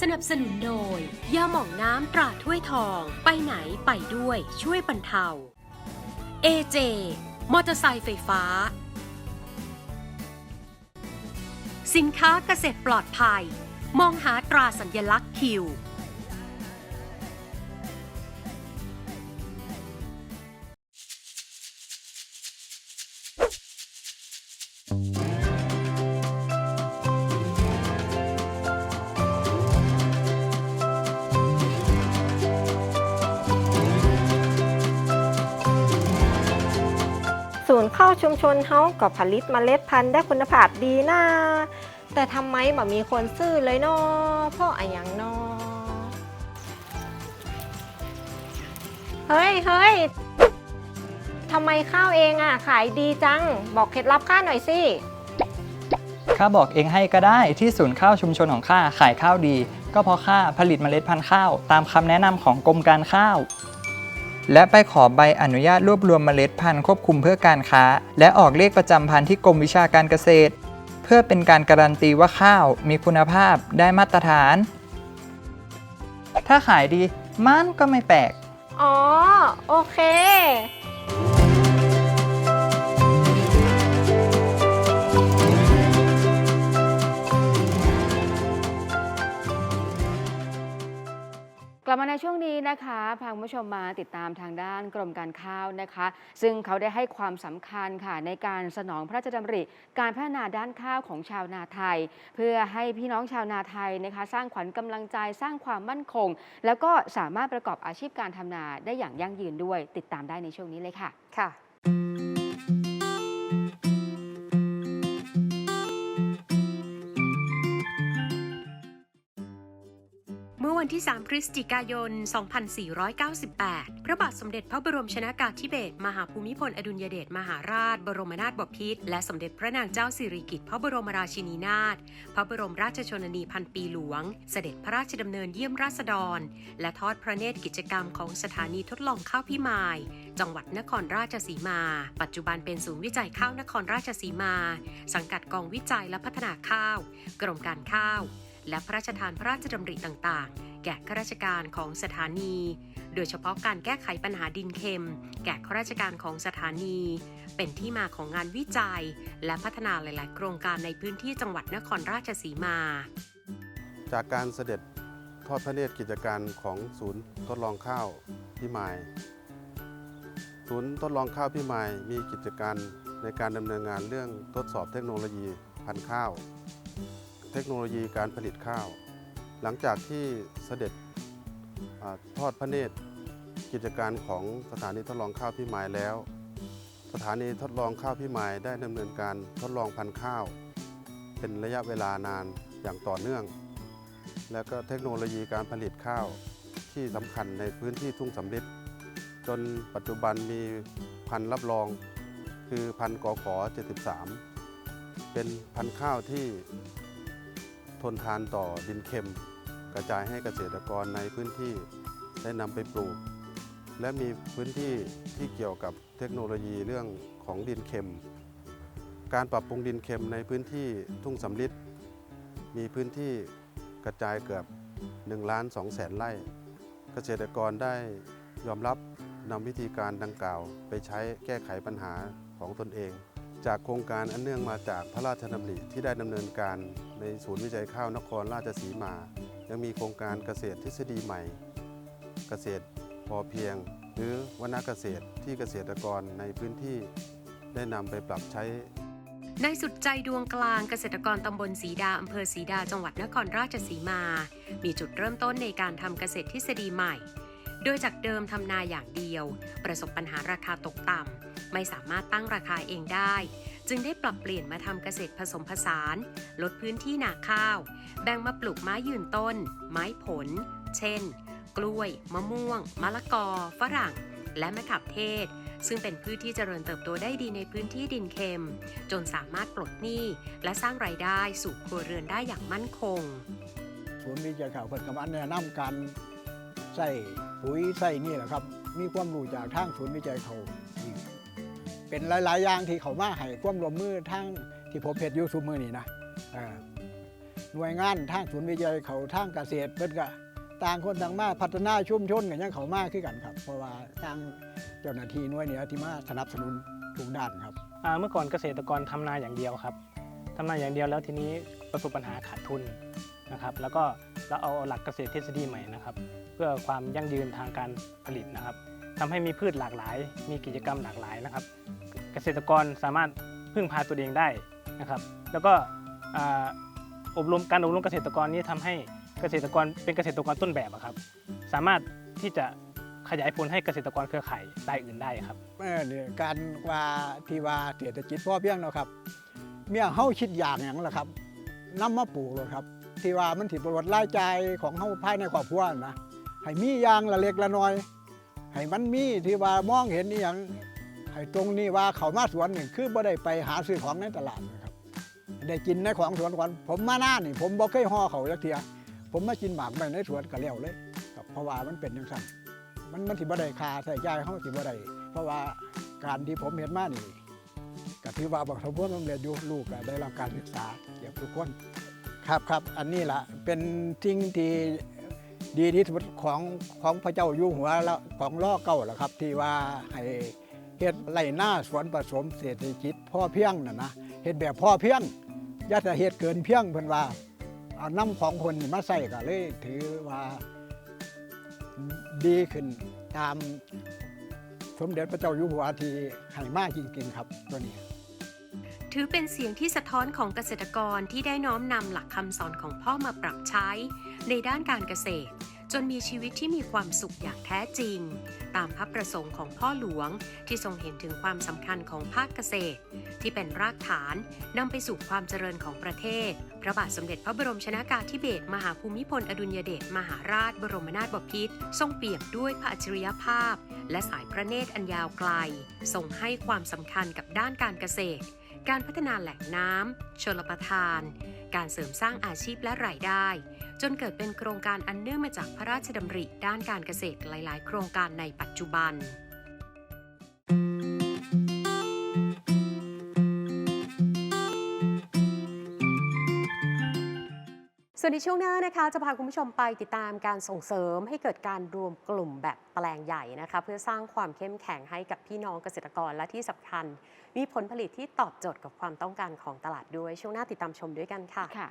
สนับสนุนโดยยาหม่องน้ำตราถ้วยทอง ไปไหนไปด้วยช่วยบรรเทา AJ มอเตอร์ไซค์ไฟฟ้า สินค้าเกษตรปลอดภัย มองหาตราสัญลักษณ์คิว ข้าชุมชนเฮาก็ผลิตเมล็ดพันธุ์ได้คุณภาพดีนะแต่ทำไมบ่มีคนซื้อเลยเนาะเพราะอะไรอย่างเนาะเฮ้ยเฮ้ยทำไมข้าวเองอะ ขายดีจัง บอกเคล็ดลับข้าหน่อยสิ ข้าบอกเองให้ก็ได้ที่ศูนย์ข้าวชุมชนของข้าขายข้าวดี ก็เพราะข้าผลิตเมล็ดพันธุ์ข้าว ตามคำแนะนำของกรมการข้าว และไปขอใบอนุญาตรวบรวมเมล็ดพันธุ์ควบคุมเพื่อการค้า และออกเลขประจำพันธุ์ที่กรมวิชาการเกษตร เพื่อเป็นการการันตีว่าข้าวมีคุณภาพได้มาตรฐาน ถ้าขายดีมันก็ไม่แปลก อ๋อ โอเค นี้นะคะพาคุณผู้ชมมาติดตามทางด้านกรมการข้าวนะคะ ซึ่งเขาได้ให้ความสำคัญค่ะในการสนองพระราชดำริ การพัฒนาด้านข้าวของชาวนาไทย เพื่อให้พี่น้องชาวนาไทยนะคะ สร้างขวัญกำลังใจสร้างความมั่นคง แล้วก็สามารถประกอบอาชีพการทำนาได้อย่างยั่งยืนด้วย ติดตามได้ในช่วงนี้เลยค่ะค่ะ วันที่ 3 พฤศจิกายน 2498 พระบาทสมเด็จพระบรมชนากาธิเบศรมหาภูมิพลอดุลยเดชมหาราช บรมนาถบพิตรและสมเด็จพระนางเจ้าสิริกิติ์พระบรมราชินีนาถ พระบรมราชชนนีพันปีหลวง เสด็จพระราชดำเนินเยี่ยมราษฎร และทอดพระเนตรกิจกรรมของสถานีทดลองข้าวพิมาย จังหวัดนครราชสีมา ปัจจุบันเป็นศูนย์วิจัยข้าวนครราชสีมา สังกัดกองวิจัยและพัฒนาข้าว กรมการข้าวและพระราชทานพระราชดำริต่างๆ แก่ข้าราชการของสถานี โดยเฉพาะการแก้ไขปัญหาดินเค็ม แก่ข้าราชการของสถานี เป็นที่มาของงานวิจัย และพัฒนาหลาย ๆ โครงการในพื้นที่จังหวัดนครราชสีมา จากการเสด็จทอดพระเนตรกิจการของศูนย์ทดลองข้าวพี่มายศูนย์ทดลองข้าวพี่มายมีกิจการในการดำเนินงานเรื่องทดสอบเทคโนโลยีพันธุ์ข้าว เทคโนโลยีการผลิตข้าว หลังจากที่เสด็จอทอดพระเนตรกิจการของสถานีทดลองข้าวพี่มายแล้ว สถานีทดลองข้าวพี่มายได้ดำเนินการทดลองพันธุ์ข้าว เป็นระยะเวลานานอย่างต่อเนื่อง และก็เทคโนโลยีการผลิตข้าวที่สำคัญในพื้นที่ทุ่งสำริดจนปัจจุบันมีพันธุ์รับรอง คือพันธุ์กอขอ 73 เป็นพันธุ์ข้าวที่ทนทานต่อดินเค็ม กระจายให้เกษตรกรในพื้นที่ได้นำไปปลูก และมีพื้นที่ที่เกี่ยวกับเทคโนโลยีเรื่องของดินเค็ม การปรับปรุงดินเค็มในพื้นที่ทุ่งสำริดมีพื้นที่กระจายเกือบ1ล้าน2แสนไร่ เกษตรกรได้ยอมรับนำวิธีการดังกล่าว ไปใช้แก้ไขปัญหาของตนเอง จากโครงการอันเนื่องมาจากพระราชดำริที่ได้ดำเนินการในศูนย์วิจัยข้าวนครราชสีมา ยังมีโครงการเกษตรทฤษฎีใหม่ เกษตรพอเพียง หรือวนาเกษตรที่เกษตรกรในพื้นที่ได้นำไปปรับใช้ในสุดใจดวงกลางเกษตรกรตำบลสีดาอำเภอสีดาจังหวัดนครราชสีมา มีจุดเริ่มต้นในการทำเกษตรทฤษฎีใหม่ โดยจากเดิมทำนาอย่างเดียว ประสบปัญหาราคาตกต่ำไม่สามารถตั้งราคาเองได้ จึงได้ปรับเปลี่ยนมาทำเกษตรผสมผสาน ลดพื้นที่นาข้าว แบ่งมาปลูกไม้ยืนต้น ไม้ผล เช่น กล้วย มะม่วง มะละกอ ฝรั่ง และมะขับเทศ ซึ่งเป็นพืชที่เจริญเติบโตได้ดีในพื้นที่ดินเค็ม จนสามารถปลดหนี้และสร้างรายได้สู่ครัวเรือนได้อย่างมั่นคงศูนย์วิจัยข่าวเพิ่นกำลังแนะนำการใส่ปุ๋ยใส่นี่แหละครับ มีความรู้จากทางศูนย์วิจัยเขา เป็นหลาย ๆ อย่างที่เขามาให้ความร่วมมือทางที่ผมเพจยูซูมือนี่นะหน่วยงานทางศูนย์วิจัยเขาทางเกษตรเพิ่นก็ต่างคนต่างมาพัฒนาชุมชนกันยังเขามากขึ้นกันครับ เพราะว่าทางเจ้าหน้าที่หน่วยเหนือที่มาสนับสนุนทุกด้านครับเมื่อก่อนเกษตรกรทำนาอย่างเดียวครับทำนาอย่างเดียวแล้วทีนี้ประสบปัญหาขาดทุนนะครับ แล้วก็เราเอาหลักเกษตรทฤษฎีใหม่นะครับ เพื่อความยั่งยืนทางการผลิตนะครับ ทำให้มีพืชหลากหลาย มีกิจกรรมหลากหลายนะครับ เกษตรกรสามารถพึ่งพาตัวเองได้นะครับ แล้วก็ออบรมการอบรมเกษตรกรนี้ทำให้เกษตรกรเป็นเกษตรกรต้นแบบครับ สามารถที่จะขยายผลให้เกษตรกรเครือข่ายรายอื่นได้ครับการว่าที่ว่าเศรษฐกิจพ่อเพียงเนาะครับ เมียเฮาคิดอย่างอย่างละครับนำมาปลูกเลยครับ ที่ว่ามันถิบลดรายจ่ายของเฮาภายในครอบครัวนะให้มีอย่างละเล็กละน้อย ให้มันมีที่ว่ามองเห็นนี่อย่างให้ตรงนี้ว่าเขามาสวนนี่คือบ่ได้ไปหาซื้อของในตลาดนะครับ ได้กินในของสวนก่อนผมมาหน้านี่ ผมบ่เคยห่อเขาจักเทียผมมากินหมากไปในสวนก็แล้วเลยครับเพราะว่ามันเป็นจังซั่นมันมันสิบ่ได้คาใส่ใจเขาสิบ่ได้เพราะว่าการที่ผมเห็นมานี่ก็ถือว่าบักสมบูรณ์สำเร็จอยู่ลูกก็ได้รับการศึกษาเกือบทุกคนครับครับอันนี้ล่ะเป็นสิ่งที่ ดีที่สุดของของพระเจ้าอยู่หัวแล้วของล่อเก่าแล่ะครับ ที่ว่าให้เฮ็ดไรหน้าสวนผสมเศรษฐกิจพ่อเพียงน่ะนะเฮ็ดแบบพ่อเพียงอย่าแต่เฮ็ดเกินเพียงเพิ่นว่า เอาน้ำของคนมาใส่ก็เลยถือว่าดีขึ้นตามสมเด็จพระเจ้าอยู่หัวที่ให้มากจริงๆครับตัวนี้ถือเป็นเสียงที่สะท้อนของเกษตรกรที่ได้น้อมนำหลักคำสอนของพ่อมาปรับใช้ ในด้านการเกษตร จนมีชีวิตที่มีความสุขอย่างแท้จริง ตามพระประสงค์ของพ่อหลวงที่ทรงเห็นถึงความสำคัญของภาคเกษตร ที่เป็นรากฐานนำไปสู่ความเจริญของประเทศ พระบาทสมเด็จพระบรมชนากาธิเบศรมหาภูมิพลอดุลยเดชมหาราชบรมนาถบพิตรทรงเปี่ยมด้วยพระอัจฉริยภาพ และสายพระเนตรอันยาวไกลทรงให้ความสำคัญกับด้านการเกษตรการพัฒนาแหล่งน้ำชลประทาน การเสริมสร้างอาชีพและรายได้ จนเกิดเป็นโครงการอันเนื่องมาจากพระราชดำริด้านการเกษตรหลาย ๆ โครงการในปัจจุบัน ส่วนในช่วงหน้านะคะ จะพาคุณผู้ชมไปติดตามการส่งเสริมให้เกิดการรวมกลุ่มแบบแปลงใหญ่นะคะ เพื่อสร้างความเข้มแข็งให้กับพี่น้องเกษตรกรและที่สำคัญ มีผลผลิตที่ตอบโจทย์กับความต้องการของตลาดด้วย ช่วงหน้าติดตามชมด้วยกันค่ะคะ